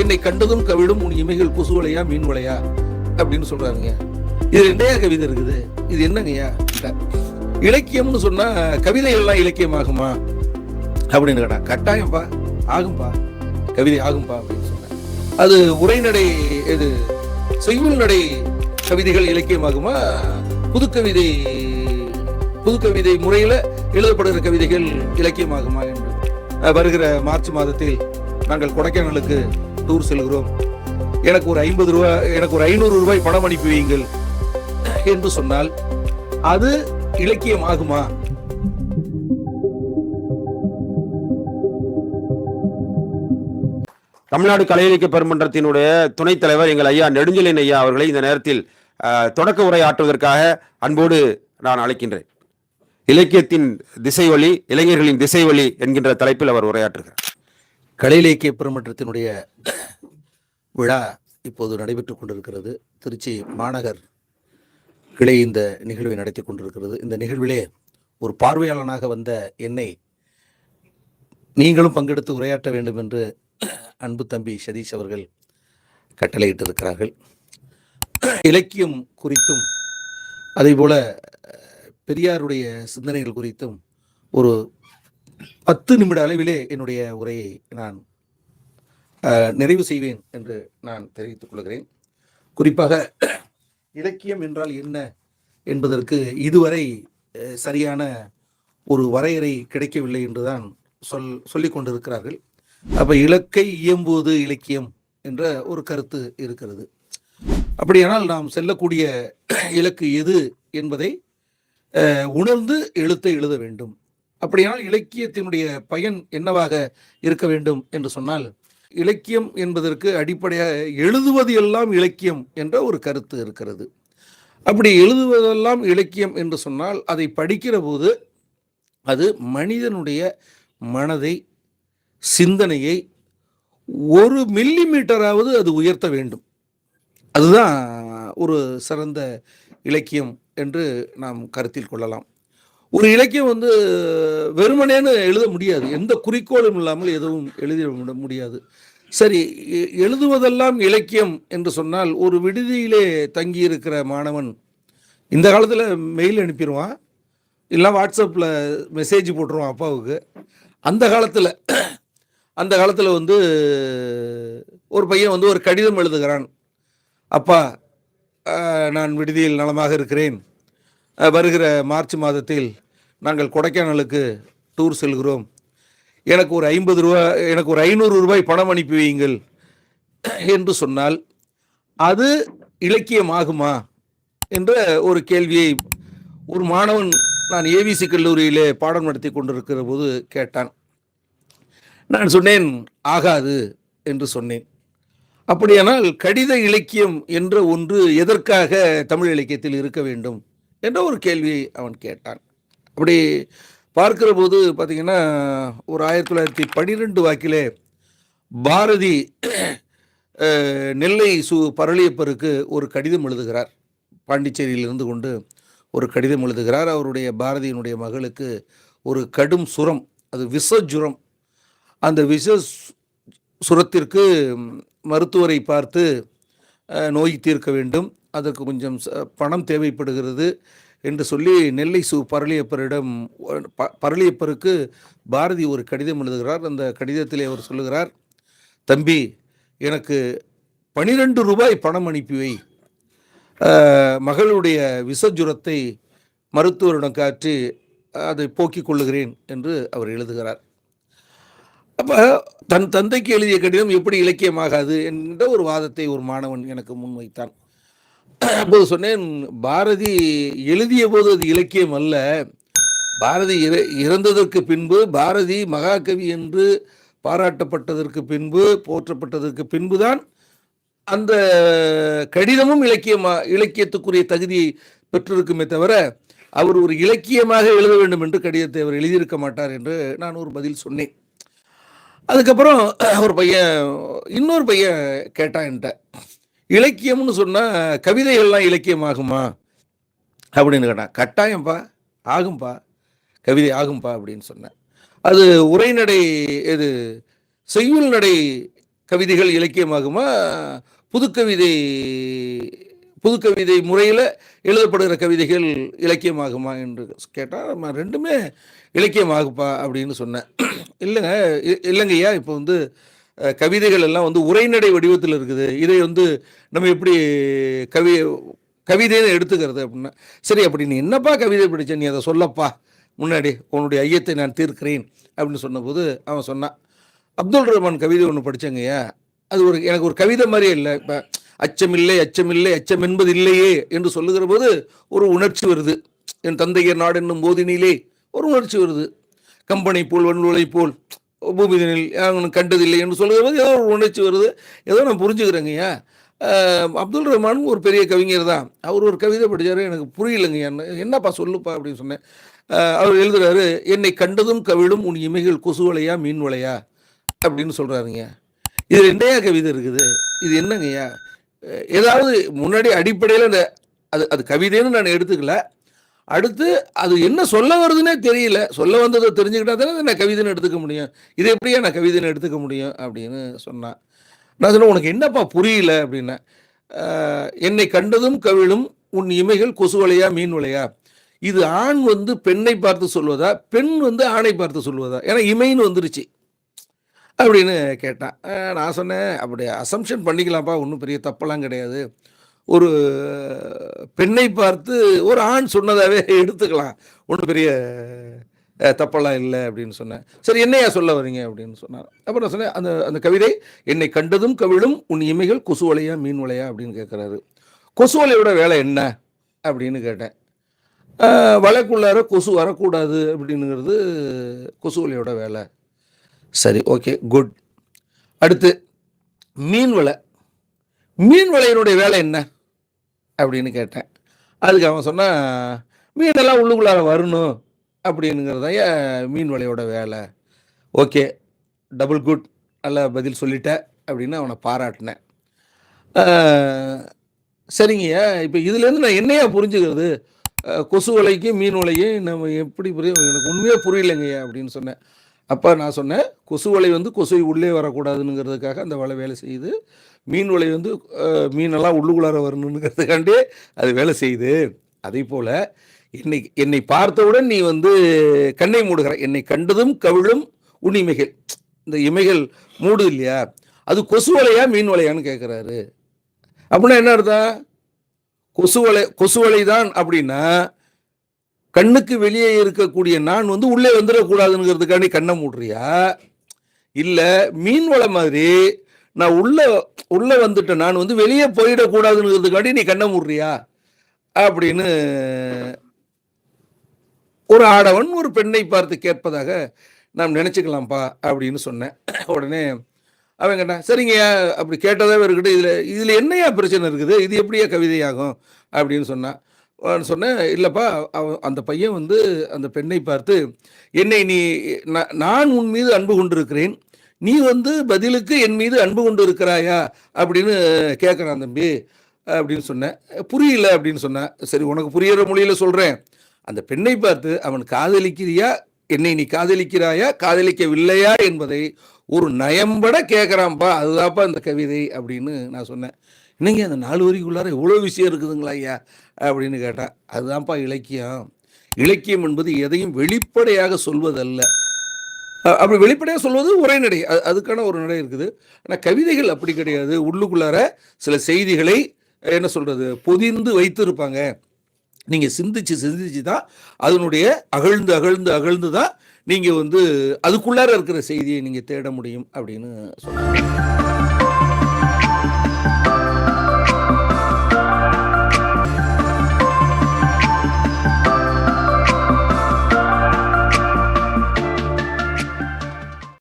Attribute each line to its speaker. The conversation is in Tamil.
Speaker 1: என்னை கண்டதும் கவிடும் உன் இமைகள் கொசுவலையா மீன் வலையா அப்படின்னு சொல்றாருங்க. இது ரெண்டையா கவிதை இருக்குது? இது என்னங்கய்யா இலக்கியம்னு சொன்னா கவிதைகள்லாம் இலக்கியமாகுமா? அப்படின்னு கேட்டா கட்டாயம்பா ஆகும்பா கவிதை ஆகும்பா அப்படின்னு சொன்னேன் அது உரைநடை இது செய்யுள் நடை கவிதைகள் இலக்கியமாகுமா? புதுக்கவிதை புதுக்கவிதை முறையில எழுதப்படுகிற கவிதைகள் இலக்கியமாகுமா? என்று வருகிற மார்ச் மாதத்தில் நாங்கள் கொடைக்கானலுக்கு டூர் செல்கிறோம். எனக்கு ஒரு ஐம்பது ரூபாய் எனக்கு ஒரு ஐநூறு ரூபாய் பணம் அனுப்பி வையுங்கள் என்று சொன்னால் அது இலக்கியம் ஆகுமா?
Speaker 2: தமிழ்நாடு கலை இலக்கிய பெருமன்றத்தினுடைய துணைத் தலைவர் எங்கள் ஐயா நெடுஞ்சலின் ஐயா அவர்களை இந்த நேரத்தில் தொடக்க உரை ஆற்றுவதற்காக அன்போடு நான் அழைக்கின்றேன். இலக்கியத்தின் திசைவழி இளைஞர்களின் திசைவழி என்கின்ற தலைப்பில் அவர் உரையாற்றுகிறார்.
Speaker 1: கலை இலக்கிய பெருமன்றத்தினுடைய விழா இப்போது நடைபெற்றுக் கொண்டிருக்கிறது. திருச்சி மாநகர் கிளை இந்த நிகழ்வை நடத்தி கொண்டிருக்கிறது. இந்த நிகழ்விலே ஒரு பார்வையாளனாக வந்த என்னை நீங்களும் பங்கெடுத்து உரையாற்ற வேண்டும் என்று அன்பு தம்பி சதீஷ் அவர்கள் கட்டளையிட்டிருக்கிறார்கள். இலக்கியம் குறித்தும் அதே போல பெரியாருடைய சிந்தனைகள் குறித்தும் ஒரு பத்து நிமிட அளவிலே என்னுடைய உரையை நான் நிறைவு செய்வேன் என்று நான் தெரிவித்துக் கொள்கிறேன். குறிப்பாக இலக்கியம் என்றால் என்ன என்பதற்கு இதுவரை சரியான ஒரு வரையறை கிடைக்கவில்லை என்றுதான் சொல் சொல்லிக் கொண்டிருக்கிறார்கள். அப்ப இலக்கை இயம்புவது இலக்கியம் என்ற ஒரு கருத்து இருக்கிறது. அப்படியானால் நாம் செல்லக்கூடிய இலக்கு எது என்பதை உணர்ந்து எழுத்தை எழுத வேண்டும். அப்படியானால் இலக்கியத்தினுடைய பயன் என்னவாக இருக்க வேண்டும் என்று சொன்னால் இலக்கியம் என்பதற்கு அடிப்படையாக எழுதுவது எல்லாம் இலக்கியம் என்ற ஒரு கருத்து இருக்கிறது. அப்படி எழுதுவதெல்லாம் இலக்கியம் என்று சொன்னால் அதை படிக்கிற போது அது மனிதனுடைய மனதை சிந்தனையை ஒரு மில்லி மீட்டராவது அது உயர்த்த வேண்டும். அதுதான் ஒரு சிறந்த இலக்கியம் என்று நாம் கருத்தில் கொள்ளலாம். ஒரு இலக்கியம் வந்து வெறுமனேன்னு எழுத முடியாது. எந்த குறிக்கோளும் இல்லாமல் எதுவும் எழுதிட முடியாது. சரி எ- எழுதுவதெல்லாம் இலக்கியம் என்று சொன்னால் ஒரு விடுதியிலே தங்கியிருக்கிற மாணவன் இந்த காலத்தில் மெயில் அனுப்பிடுவான் இல்லை வாட்ஸ்அப்பில் மெசேஜ் போட்டுருவான் அப்பாவுக்கு. அந்த காலத்தில் அந்த காலத்தில் வந்து ஒரு பையன் வந்து ஒரு கடிதம் எழுதுகிறான். அப்பா நான் விடுதியில் நலமாக இருக்கிறேன். வருகிற மார்ச் மாதத்தில் நாங்கள் கொடைக்கானலுக்கு டூர் செல்கிறோம். எனக்கு ஒரு ஐம்பது ரூபா எனக்கு ஒரு ஐநூறு ரூபாய் பணம் அனுப்பி வையுங்கள் என்று சொன்னால் அது இலக்கியம் ஆகுமா என்ற ஒரு கேள்வியை ஒரு மாணவன் நான் ஏவிசி கல்லூரியிலே பாடம் நடத்தி கொண்டிருக்கிற போது கேட்டான். நான் சொன்னேன் ஆகாது என்று சொன்னேன். அப்படியானால் கடித இலக்கியம் என்ற ஒன்று எதற்காக தமிழ் இலக்கியத்தில் இருக்க வேண்டும்? என்ற ஒரு கேள்வியை அவன் கேட்டான். அப்படி பார்க்கிற போது பார்த்திங்கன்னா ஒரு ஆயிரத்தி தொள்ளாயிரத்தி பன்னிரெண்டு வாக்கிலே பாரதி நெல்லை சு பரளியப்பருக்கு ஒரு கடிதம் எழுதுகிறார். பாண்டிச்சேரியில் இருந்து கொண்டு ஒரு கடிதம் எழுதுகிறார். அவருடைய பாரதியினுடைய மகளுக்கு ஒரு கடும் சுரம் அது விஷஜுரம். அந்த விஷ சுரத்திற்கு மருத்துவரை பார்த்து நோய் தீர்க்க வேண்டும். அதற்கு கொஞ்சம் ச- பணம் தேவைப்படுகிறது என்று சொல்லி நெல்லை சு பரளியப்பரிடம் பரளியப்பருக்கு பாரதி ஒரு கடிதம் எழுதுகிறார். அந்த கடிதத்திலே அவர் சொல்லுகிறார் தம்பி எனக்கு பனிரெண்டு ரூபாய் பணம் அனுப்பி வை. மகளுடைய விஷஜுரத்தை மருத்துவரிடம் காற்றி அதை போக்கிக் கொள்ளுகிறேன் என்று அவர் எழுதுகிறார். அப்போ தன் தந்தைக்கு எழுதிய கடிதம் எப்படி இலக்கியமாகாது என்ற ஒரு வாதத்தை ஒரு மாணவன் எனக்கு முன்வைத்தான். அப்போது சொன்னேன் பாரதி எழுதிய போது அது இலக்கியம் அல்ல. பாரதி இற- இறந்ததற்கு பின்பு பாரதி மகாகவி என்று பாராட்டப்பட்டதற்கு பின்பு போற்றப்பட்டதற்கு பின்புதான் அந்த கடிதமும் இலக்கியமா இலக்கியத்துக்குரிய தகுதியை பெற்றிருக்குமே தவிர அவர் ஒரு இலக்கியமாக எழுத வேண்டும் என்று கடிதத்தை அவர் எழுதியிருக்க மாட்டார் என்று நான் ஒரு பதில் சொன்னேன். அதுக்கப்புறம் ஒரு பையன் இன்னொரு பையன் கேட்டான் என்கிட்ட. இலக்கியம்னு சொன்னால் கவிதைகள்லாம் இலக்கியமாகுமா? அப்படின்னு கேட்டான் கட்டாயம்ப்பா ஆகும்பா கவிதை ஆகும்பா அப்படின்னு சொன்னேன். அது உரைநடை இது செய்யுள் நடை கவிதைகள் இலக்கியமாகுமா? புதுக்கவிதை புதுக்கவிதை முறையில் எழுதப்படுகிற கவிதைகள் இலக்கியமாகுமா என்று கேட்டால் நம்ம ரெண்டுமே இலக்கியமாகுப்பா அப்படின்னு சொன்னேன். இல்லைங்க இ- இல்லைங்கய்யா இப்போ வந்து கவிதைகள் எல்லாம் வந்து உரைநடை வடிவத்தில் இருக்குது. இதை வந்து நம்ம எப்படி கவி கவிதைன்னு எடுத்துக்கிறது அப்படின்னா சரி அப்படி நீ என்னப்பா கவிதை படித்த நீ அதை சொல்லப்பா. முன்னாடி உன்னுடைய ஐயத்தை நான் தீர்க்கிறேன் அப்படின்னு சொன்னபோது அவன் சொன்னான் அப்துல் ரஹ்மான் கவிதை ஒன்று படித்தேங்கய்யா அது ஒரு எனக்கு ஒரு கவிதை மாதிரியே இல்லை. இப்போ அச்சமில்லை அச்சமில்லை அச்சம் என்பது இல்லையே என்று சொல்லுகிற போது ஒரு உணர்ச்சி வருது. என் தந்தையர் நாடு என்னும் போதினிலே ஒரு உணர்ச்சி வருது. கம்பனை போல் வன்லுளை போல் பூமிதனில் யாரும் கண்டதில்லை என்று சொல்கிற போது ஏதோ ஒரு உணர்ச்சி வருது. ஏதோ நான் புரிஞ்சுக்கிறேங்கய்யா அப்துல் ரஹ்மான் ஒரு பெரிய கவிஞர் தான். அவர் ஒரு கவிதை படித்தார் எனக்கு புரியலைங்கய்யா என்னப்பா சொல்லுப்பா அப்படின்னு சொன்னேன். அவர் எழுதுகிறாரு என்னை கண்டதும் கவிழும் உன் இமைகள் கொசுவலையா மீன் வலையா அப்படின்னு சொல்கிறாருங்க இது ரெண்டையா கவிதை இருக்குது? இது என்னங்கய்யா ஏதாவது முன்னாடி அடிப்படையில் அந்த அது அது கவிதைன்னு நான் எடுத்துக்கல. அடுத்து அது என்ன சொல்ல வருதுன்னே தெரியல. சொல்ல வந்ததை தெரிஞ்சுக்கிட்டா தானே நான் கவிதைன்னு எடுத்துக்க முடியும். இது எப்படியா நான் கவிதைன்னு எடுத்துக்க முடியும் அப்படின்னு சொன்னான் நான் சொன்னேன் உனக்கு என்னப்பா புரியல? அப்படின்னா என்னை கண்டதும் கவிழும் உன் இமைகள் கொசுவலையா மீன் வலையா? இது ஆண் வந்து பெண்ணை பார்த்து சொல்வதா? பெண் வந்து ஆணை பார்த்து சொல்வதா? ஏன்னா இமைன்னு வந்துருச்சு. அப்படின்னு கேட்டான். நான் சொன்னேன் அப்படி அசம்ஷன் பண்ணிக்கலாம்ப்பா ஒன்றும் பெரிய தப்பெல்லாம் கிடையாது. ஒரு பெண்ணை பார்த்து ஒரு ஆண் சொன்னதாகவே எடுத்துக்கலாம். ஒன்றும் பெரிய தப்பெல்லாம் இல்லை அப்படின்னு சொன்னேன். சரி என்னையா சொல்ல வரீங்க அப்படின்னு சொன்னார். அப்புறம் நான் சொன்னேன் அந்த அந்த கவிதை என்னை கண்டதும் கவிழும் உன் இமைகள் கொசுவலையா மீன் வலையா? அப்படின்னு கேட்குறாரு கொசுவலையோட வேலை என்ன? அப்படின்னு கேட்டேன். வலைக்குள்ளார கொசு வரக்கூடாது அப்படிங்கிறது கொசுவலையோட வேலை. சரி ஓகே குட். அடுத்து மீன் வலை. மீன் வலையினுடைய வேலை என்ன? அப்படின்னு கேட்டேன். அதுக்கு அவன் சொன்னான் மீனெல்லாம் உள்ளுக்குள்ளார வரணும் அப்படிங்கிறத மீன் வலையோட வேலை. ஓகே டபுள் குட் நல்ல பதில் சொல்லிட்ட அப்படின்னு அவனை பாராட்டினேன். சரிங்கய்யா இப்போ இதுலேருந்து நான் என்னையா புரிஞ்சுக்கிறது? கொசு வலைக்கும் மீன் வலையும் நம்ம எப்படி புரியும் எனக்கு உண்மையாக புரியலைங்கய்யா அப்படின்னு சொன்னேன். அப்போ நான் சொன்னேன் கொசு வலை வந்து கொசுவை உள்ளே வரக்கூடாதுங்கிறதுக்காக அந்த வலை வேலை செய்யுது. மீன் வலை வந்து மீனெல்லாம் உள்ளுக்குள்ளார வரணுங்கிறதுக்காண்டே அது வேலை செய்யுது. அதே போல் என்னை என்னை பார்த்தவுடன் நீ வந்து கண்ணை மூடுகிற என்னை கண்டதும் கவிழும் உன் இமைகள். இந்த இமைகள் மூடு இல்லையா? அது கொசு வலையா மீன் வலையான்னு கேட்குறாரு அப்படின்னா என்ன அர்த்தம்? கொசு வலை கொசு வலை தான் அப்படின்னா கண்ணுக்கு வெளியே இருக்கக்கூடிய நான் வந்து உள்ளே வந்துடக்கூடாதுங்கிறதுக்காண்டி கண்ணை மூடுறியா? இல்லை மீன் வலை மாதிரி நான் உள்ள உள்ளே வந்துட்டேன். நான் வந்து வெளியே போயிடக்கூடாதுங்கிறதுக்காண்டி நீ கண்ணை மூடுறியா? அப்படின்னு ஒரு ஆடவன் ஒரு பெண்ணை பார்த்து கேட்பதாக நாம் நினச்சிக்கலாம்ப்பா அப்படின்னு சொன்னேன். உடனே அவன் கேட்டான் சரிங்கய்யா அப்படி கேட்டதாகவே இருக்கட்டும். இதில் இதில் என்னையா பிரச்சனை இருக்குது? இது எப்படியா கவிதையாகும்? அப்படின்னு சொன்னான். சொன்னேன் இல்லைப்பா அந்த பையன் வந்து அந்த பெண்ணை பார்த்து என்னை நீ நான் நான் உன் மீது அன்பு கொண்டிருக்கிறேன். நீ வந்து பதிலுக்கு என் மீது அன்பு கொண்டு இருக்கிறாயா அப்படின்னு கேட்குறான் தம்பி அப்படின்னு சொன்னேன். புரியல அப்படின்னு சொன்னேன். சரி உனக்கு புரியிற மொழியில் சொல்கிறேன் அந்த பெண்ணை பார்த்து அவன் காதலிக்கிறியா? என்னை நீ காதலிக்கிறாயா? காதலிக்கவில்லையா? என்பதை ஒரு நயம்பட கேட்குறான்ப்பா அதுதான்ப்பா இந்த கவிதை அப்படின்னு நான் சொன்னேன். என்னங்க அந்த நாலு வரிக்குள்ளார இவ்வளோ விஷயம் இருக்குதுங்களா ஐயா? அப்படின்னு கேட்டால் அதுதான்ப்பா இலக்கியம். இலக்கியம் என்பது எதையும் வெளிப்படையாக சொல்வதல்ல. அப்படி வெளிப்படையாக சொல்வது உரைநடை அது அதுக்கான ஒரு நடை இருக்குது. ஆனால் கவிதைகள் அப்படி கிடையாது. உள்ளுக்குள்ளார சில செய்திகளை என்ன சொல்கிறது பொதிந்து வைத்திருப்பாங்க. நீங்கள் சிந்திச்சு சிந்திச்சு தான் அதனுடைய அகழ்ந்து அகழ்ந்து அகழ்ந்து தான் நீங்கள் வந்து அதுக்குள்ளார இருக்கிற செய்தியை நீங்கள் தேட முடியும் அப்படின்னு சொன்னாங்க